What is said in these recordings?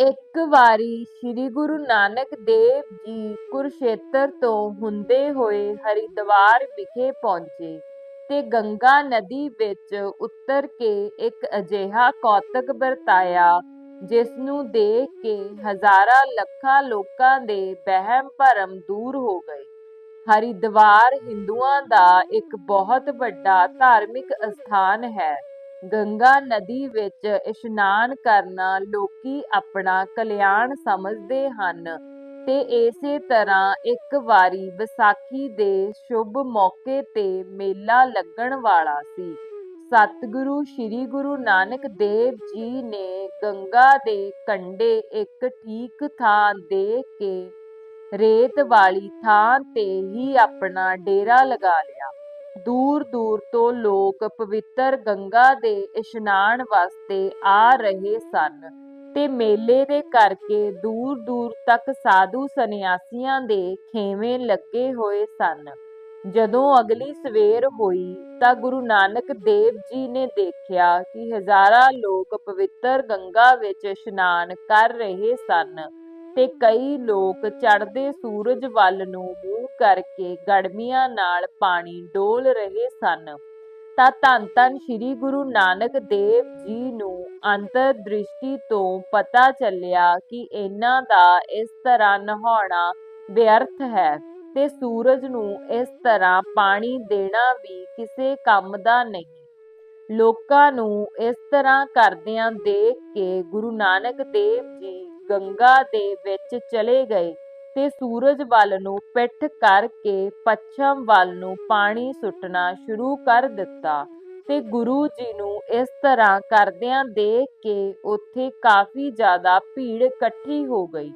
ਇੱਕ ਵਾਰੀ ਸ੍ਰੀ ਗੁਰੂ ਨਾਨਕ ਦੇਵ ਜੀ ਕੁਰਸ਼ੇਤਰ ਤੋਂ ਹੁੰਦੇ ਹੋਏ ਹਰਿਦੁਆਰ ਵਿਖੇ ਪਹੁੰਚੇ ਤੇ ਗੰਗਾ ਨਦੀ ਵਿੱਚ ਉਤਰ ਕੇ ਇੱਕ ਅਜਿਹਾ ਕੌਤਕ ਵਰਤਾਇਆ ਜਿਸ ਨੂੰ ਦੇਖ ਕੇ ਹਜ਼ਾਰਾਂ ਲੱਖਾਂ ਲੋਕਾਂ ਦੇ ਵਹਿਮ ਭਰਮ ਦੂਰ ਹੋ ਗਏ। ਹਰਿਦੁਆਰ ਹਿੰਦੂਆਂ ਦਾ ਇੱਕ ਬਹੁਤ ਵੱਡਾ ਧਾਰਮਿਕ ਅਸਥਾਨ ਹੈ। ਗੰਗਾ ਨਦੀ ਵਿੱਚ ਇਸ਼ਨਾਨ ਕਰਨਾ ਲੋਕੀ ਆਪਣਾ ਕਲਿਆਣ ਸਮਝਦੇ ਹਨ ਤੇ ਇਸੇ ਤਰ੍ਹਾਂ ਇੱਕ ਵਾਰੀ ਵਿਸਾਖੀ ਦੇ ਸ਼ੁਭ ਮੌਕੇ ਤੇ ਮੇਲਾ ਲੱਗਣ ਵਾਲਾ ਸੀ। ਸਤਿਗੁਰੂ, ਸ੍ਰੀ ਗੁਰੂ ਨਾਨਕ ਦੇਵ ਜੀ ਨੇ ਗੰਗਾ ਦੇ ਕੰਢੇ ਇੱਕ ਠੀਕ ਥਾਂ ਦੇ ਕੇ ਰੇਤ ਵਾਲੀ ਥਾਂ ਤੇ ਹੀ ਆਪਣਾ ਡੇਰਾ ਲਗਾ ਲਿਆ। ਦੂਰ ਦੂਰ ਤੋਂ ਲੋਕ ਪਵਿੱਤਰ ਗੰਗਾ ਦੇ ਇਸ਼ਨਾਨ ਵਾਸਤੇ ਆ ਰਹੇ ਸਨ ਤੇ ਮੇਲੇ ਦੇ ਕਰਕੇ ਦੂਰ ਦੂਰ ਤੱਕ ਸਾਧੂ ਸੰਨਿਆਸੀਆਂ ਦੇ ਖੇਵੇਂ ਲੱਗੇ ਹੋਏ ਸਨ। ਜਦੋਂ ਅਗਲੀ ਸਵੇਰ ਹੋਈ ਤਾਂ ਗੁਰੂ ਨਾਨਕ ਦੇਵ ਜੀ ਨੇ ਦੇਖਿਆ ਕਿ ਹਜ਼ਾਰਾਂ ਲੋਕ ਪਵਿੱਤਰ ਗੰਗਾ ਵਿੱਚ ਇਸ਼ਨਾਨ ਕਰ ਰਹੇ ਸਨ। ਤੇ ਕਈ ਲੋਕ ਚੜ੍ਹਦੇ ਸੂਰਜ ਵੱਲ ਨੂੰ ਮੂੰਹ ਕਰਕੇ ਗੜਮੀਆਂ ਨਾਲ ਪਾਣੀ ਡੋਲ ਰਹੇ ਸਨ। ਤਾਂ ਧੰਨ ਧੰਨ ਸ੍ਰੀ ਗੁਰੂ ਨਾਨਕ ਦੇਵ ਜੀ ਨੂੰ ਅੰਤਰ ਦ੍ਰਿਸ਼ਟੀ ਤੋਂ ਪਤਾ ਚੱਲਿਆ ਕਿ ਇਹਨਾਂ ਦਾ ਇਸ ਤਰ੍ਹਾਂ ਨਹਾਉਣਾ ਵਿਅਰਥ ਹੈ ਤੇ ਸੂਰਜ ਨੂੰ ਇਸ ਤਰ੍ਹਾਂ ਪਾਣੀ ਦੇਣਾ ਵੀ ਕਿਸੇ ਕੰਮ ਦਾ ਨਹੀਂ। ਲੋਕਾਂ ਨੂੰ ਇਸ ਤਰ੍ਹਾਂ ਕਰਦਿਆਂ ਦੇਖ ਕੇ ਗੁਰੂ ਨਾਨਕ ਦੇਵ ਜੀ ਗੰਗਾ ਦੇ ਵਿੱਚ ਚਲੇ ਗਏ ਤੇ ਸੂਰਜ ਵੱਲ ਨੂੰ ਪਿੱਠ ਕਰਕੇ ਪੱਛਮ ਵੱਲ ਨੂੰ ਪਾਣੀ ਸੁੱਟਣਾ ਸ਼ੁਰੂ ਕਰ ਦਿੱਤਾ ਤੇ ਗੁਰੂ ਜੀ ਨੂੰ ਇਸ ਤਰ੍ਹਾਂ ਕਰਦਿਆਂ ਦੇਖ ਕੇ ਉੱਥੇ ਕਾਫੀ ਜ਼ਿਆਦਾ ਭੀੜ ਇਕੱਠੀ ਹੋ ਗਈ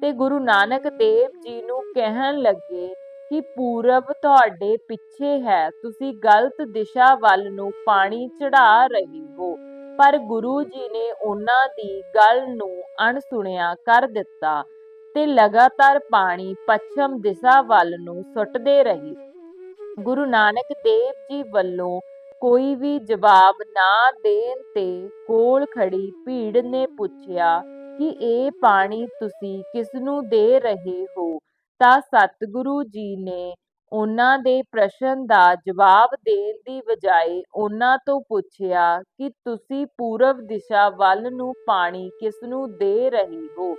ਤੇ ਗੁਰੂ ਨਾਨਕ ਦੇਵ ਜੀ ਨੂੰ ਕਹਿਣ ਲੱਗੇ ਕਿ ਪੂਰਬ ਤੁਹਾਡੇ ਪਿੱਛੇ ਹੈ, ਤੁਸੀਂ ਗਲਤ ਦਿਸ਼ਾ ਵੱਲ ਨੂੰ ਪਾਣੀ ਚੜਾ ਰਹੇ ਹੋ। ਪਰ ਗੁਰੂ ਜੀ ਨੇ ਉਹਨਾਂ ਦੀ ਗੱਲ ਨੂੰ ਅਣਸੁਣਿਆ ਕਰ ਦਿੱਤਾ ਤੇ ਲਗਾਤਾਰ ਪਾਣੀ ਪੱਛਮ ਦਿਸ਼ਾ ਵੱਲ ਨੂੰ ਸੁੱਟਦੇ ਰਹੇ। ਗੁਰੂ ਨਾਨਕ ਦੇਵ ਜੀ ਵੱਲੋਂ ਕੋਈ ਵੀ ਜਵਾਬ ਨਾ ਦੇਣ ਤੇ ਕੋਲ ਖੜੀ ਭੀੜ ਨੇ ਪੁੱਛਿਆ ਕਿ ਇਹ ਪਾਣੀ ਤੁਸੀਂ ਕਿਸ ਨੂੰ ਦੇ ਰਹੇ ਹੋ? ਤਾਂ ਸਤਿਗੁਰੂ ਜੀ ਨੇ ਉਹਨਾਂ ਦੇ ਪ੍ਰਸ਼ਨ ਦਾ ਜਵਾਬ ਦੇਣ ਦੀ ਬਜਾਏ ਉਹਨਾਂ ਤੋਂ ਪੁੱਛਿਆ ਕਿ ਤੁਸੀਂ ਪੂਰਬ ਦਿਸ਼ਾ ਵੱਲ ਨੂੰ ਪਾਣੀ ਕਿਸ ਨੂੰ ਦੇ ਰਹੇ ਹੋ?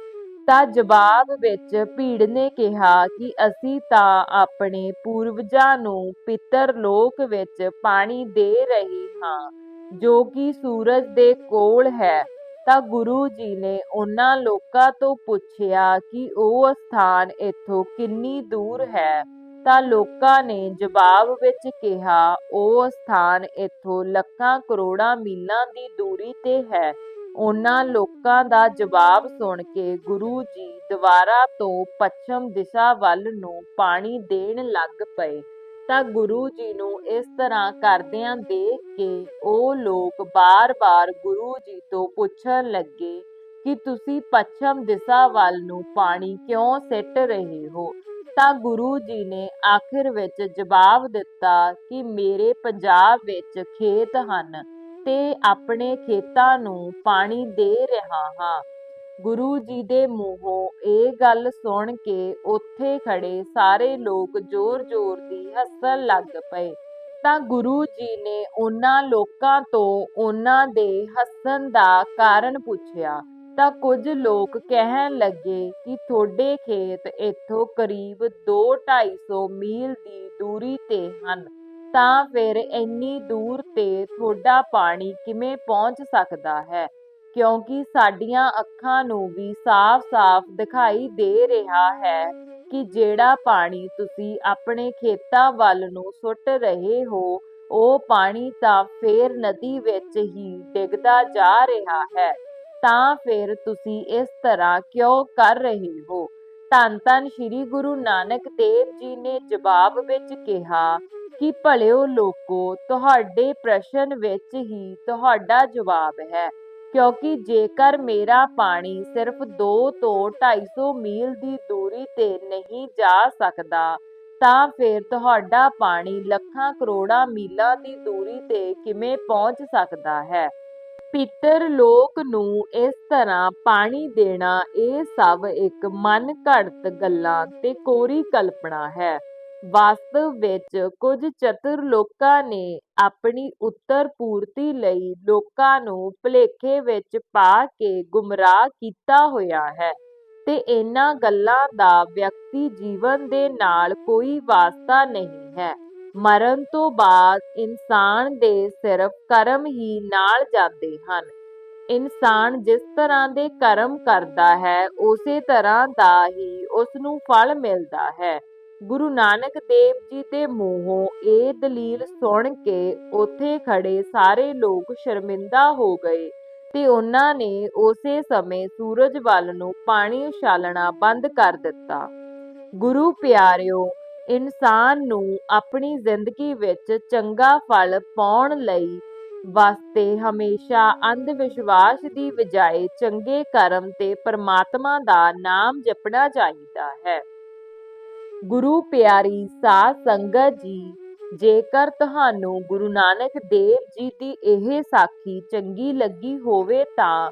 ਤਾਂ ਜਵਾਬ ਵਿੱਚ ਭੀੜ ਨੇ ਕਿਹਾ ਕਿ ਅਸੀਂ ਤਾਂ ਆਪਣੇ ਪੂਰਵਜਾਂ ਨੂੰ ਪਿੱਤਰ ਲੋਕ ਵਿੱਚ ਪਾਣੀ ਦੇ ਰਹੇ ਹਾਂ, ਜੋ ਕਿ ਸੂਰਜ ਦੇ ਕੋਲ ਹੈ। ਤਾਂ ਗੁਰੂ ਜੀ ਨੇ ਉਹਨਾਂ ਲੋਕਾਂ ਤੋਂ ਪੁੱਛਿਆ ਕਿ ਉਹ ਸਥਾਨ ਇੱਥੋਂ ਕਿੰਨੀ ਦੂਰ ਹੈ? ਤਾਂ ਲੋਕਾਂ ਨੇ ਜਵਾਬ ਵਿੱਚ ਕਿਹਾ, ਉਹ ਸਥਾਨ ਇੱਥੋਂ ਲੱਖਾਂ ਕਰੋੜਾਂ ਮੀਲਾਂ ਦੀ ਦੂਰੀ ਤੇ ਹੈ। ਉਹਨਾਂ ਲੋਕਾਂ ਦਾ ਜਵਾਬ ਸੁਣ ਕੇ ਗੁਰੂ ਜੀ ਦੁਬਾਰਾ ਤੋਂ ਪੱਛਮ ਦਿਸ਼ਾ ਵੱਲ ਨੂੰ ਪਾਣੀ ਦੇਣ ਲੱਗ ਪਏ। ਤਾਂ ਗੁਰੂ ਜੀ ਨੂੰ ਇਸ ਤਰ੍ਹਾਂ ਕਰਦਿਆਂ ਦੇਖ ਕੇ ਉਹ ਲੋਕ ਬਾਰ-ਬਾਰ ਗੁਰੂ ਜੀ ਤੋਂ ਪੁੱਛਣ ਲੱਗੇ ਕਿ ਤੁਸੀਂ ਪੱਛਮ ਦਿਸ਼ਾ ਵੱਲ ਨੂੰ ਪਾਣੀ ਕਿਉਂ ਸਿੱਟ ਰਹੇ ਹੋ? ਤਾਂ ਗੁਰੂ ਜੀ ਨੇ ਆਖਿਰ ਵਿੱਚ ਜਵਾਬ ਦਿੱਤਾ ਕਿ ਮੇਰੇ ਪੰਜਾਬ ਵਿੱਚ ਖੇਤ ਹਨ ਤੇ ਆਪਣੇ ਖੇਤਾਂ ਨੂੰ ਪਾਣੀ ਦੇ ਰਿਹਾ ਹਾਂ। ਗੁਰੂ ਜੀ ਦੇ ਮੂੰਹੋਂ ਇਹ ਗੱਲ ਸੁਣ ਕੇ ਉੱਥੇ ਖੜੇ ਸਾਰੇ ਲੋਕ ਜ਼ੋਰ-ਜ਼ੋਰ ਦੀ ਹੱਸਣ ਲੱਗ ਪਏ। ਤਾਂ ਗੁਰੂ ਜੀ ਨੇ ਉਹਨਾਂ ਲੋਕਾਂ ਤੋਂ ਉਹਨਾਂ ਦੇ ਹੱਸਣ ਦਾ ਕਾਰਨ ਪੁੱਛਿਆ। ਤਾਂ ਕੁਝ ਲੋਕ ਕਹਿਣ ਲੱਗੇ ਕਿ ਤੁਹਾਡੇ ਖੇਤ ਇੱਥੋਂ ਕਰੀਬ 2-250 ਮੀਲ ਦੀ ਦੂਰੀ ਤੇ ਹਨ। ਤਾਂ ਫਿਰ ਇੰਨੀ ਦੂਰ ਤੇ ਤੁਹਾਡਾ ਪਾਣੀ ਕਿਵੇਂ ਪਹੁੰਚ ਸਕਦਾ ਹੈ? ਕਿਉਂਕਿ ਸਾਡੀਆਂ ਅੱਖਾਂ ਨੂੰ ਵੀ ਸਾਫ਼-ਸਾਫ਼ ਦਿਖਾਈ ਦੇ ਰਿਹਾ ਹੈ ਕਿ ਜਿਹੜਾ ਪਾਣੀ ਤੁਸੀਂ ਆਪਣੇ ਖੇਤਾਂ ਵੱਲ ਨੂੰ ਸੁੱਟ ਰਹੇ ਹੋ, ਉਹ ਪਾਣੀ ਤਾਂ ਫੇਰ ਨਦੀ ਵਿੱਚ ਹੀ ਡਿੱਗਦਾ ਜਾ ਰਿਹਾ ਹੈ। ਤਾਂ ਫਿਰ ਤੁਸੀਂ ਇਸ ਤਰ੍ਹਾਂ ਕਿਉਂ ਕਰ ਰਹੇ ਹੋ? ਧੰਨ ਧੰਨ ਸ੍ਰੀ ਗੁਰੂ ਨਾਨਕ ਦੇਵ ਜੀ ਨੇ ਜਵਾਬ ਵਿੱਚ ਕਿਹਾ ਕਿ ਭਲਿਓ ਲੋਕੋ, ਤੁਹਾਡੇ ਪ੍ਰਸ਼ਨ ਵਿੱਚ ਹੀ ਤੁਹਾਡਾ ਜਵਾਬ ਹੈ, ਕਿਉਂਕਿ ਜੇਕਰ ਮੇਰਾ ਪਾਣੀ ਸਿਰਫ 2 ਤੋਂ 250 ਮੀਲ ਦੀ ਦੂਰੀ ਤੇ ਨਹੀਂ ਜਾ ਸਕਦਾ, ਤਾਂ ਫਿਰ ਤੁਹਾਡਾ ਪਾਣੀ ਲੱਖਾਂ ਕਰੋੜਾਂ ਮੀਲਾਂ ਦੀ ਦੂਰੀ ਤੇ ਕਿਵੇਂ ਪਹੁੰਚ ਸਕਦਾ ਹੈ? ਪਿੱਤਰ ਲੋਕ ਨੂੰ ਇਸ ਤਰ੍ਹਾਂ ਪਾਣੀ ਦੇਣਾ ਇਹ ਸਭ ਇੱਕ ਮਨ ਘੜਤ ਗੱਲਾਂ ਤੇ ਕੋਰੀ ਕਲਪਨਾ ਹੈ। ਵਾਸਤਵ ਵਿੱਚ ਕੁਝ ਚਤੁਰ ਲੋਕਾਂ ਨੇ ਆਪਣੀ ਉੱਤਰ ਪੂਰਤੀ ਲਈ ਲੋਕਾਂ ਨੂੰ ਭੁਲੇਖੇ ਵਿੱਚ ਪਾ ਕੇ ਗੁੰਮਰਾਹ ਕੀਤਾ ਹੋਇਆ ਹੈ ਤੇ ਇਹਨਾਂ ਗੱਲਾਂ ਦਾ ਵਿਅਕਤੀ ਜੀਵਨ ਦੇ ਨਾਲ ਕੋਈ ਵਾਸਤਾ ਨਹੀਂ ਹੈ। ਮਰਨ ਤੋਂ ਬਾਅਦ ਇਨਸਾਨ ਦੇ ਸਿਰਫ ਕਰਮ ਹੀ ਨਾਲ ਜਾਂਦੇ ਹਨ। ਇਨਸਾਨ ਜਿਸ ਤਰ੍ਹਾਂ ਦੇ ਕਰਮ ਕਰਦਾ ਹੈ, ਉਸੇ ਤਰ੍ਹਾਂ ਦਾ ਹੀ ਉਸ ਨੂੰ ਫਲ ਮਿਲਦਾ ਹੈ। ਗੁਰੂ ਨਾਨਕ ਦੇਵ ਜੀ ਦੇ ਮੂੰਹੋਂ ਇਹ ਦਲੀਲ ਸੁਣ ਕੇ ਉੱਥੇ ਖੜੇ ਸਾਰੇ ਲੋਕ ਸ਼ਰਮਿੰਦਾ ਹੋ ਗਏ ਤੇ ਉਹਨਾਂ ਨੇ ਉਸੇ ਸਮੇਂ ਸੂਰਜ ਵੱਲ ਨੂੰ ਪਾਣੀ ਉਛਾਲਣਾ ਬੰਦ ਕਰ ਦਿੱਤਾ। ਗੁਰੂ ਪਿਆਰਿਓ ਇਨਸਾਨ ਨੂੰ ਆਪਣੀ ਜ਼ਿੰਦਗੀ ਵਿੱਚ ਚੰਗਾ ਫਲ ਪਾਉਣ ਲਈ ਵਾਸਤੇ ਹਮੇਸ਼ਾ ਅੰਧ ਵਿਸ਼ਵਾਸ ਦੀ ਬਜਾਏ ਚੰਗੇ ਕਰਮ ਤੇ ਪਰਮਾਤਮਾ ਦਾ ਨਾਮ ਜਪਣਾ ਚਾਹੀਦਾ ਹੈ। ਗੁਰੂ ਪਿਆਰੀ ਸਾਧ ਸੰਗਤ ਜੀ, ਜੇਕਰ ਤੁਹਾਨੂੰ ਗੁਰੂ ਨਾਨਕ ਦੇਵ ਜੀ ਦੀ ਇਹ ਸਾਖੀ ਚੰਗੀ ਲੱਗੀ ਹੋਵੇ ਤਾਂ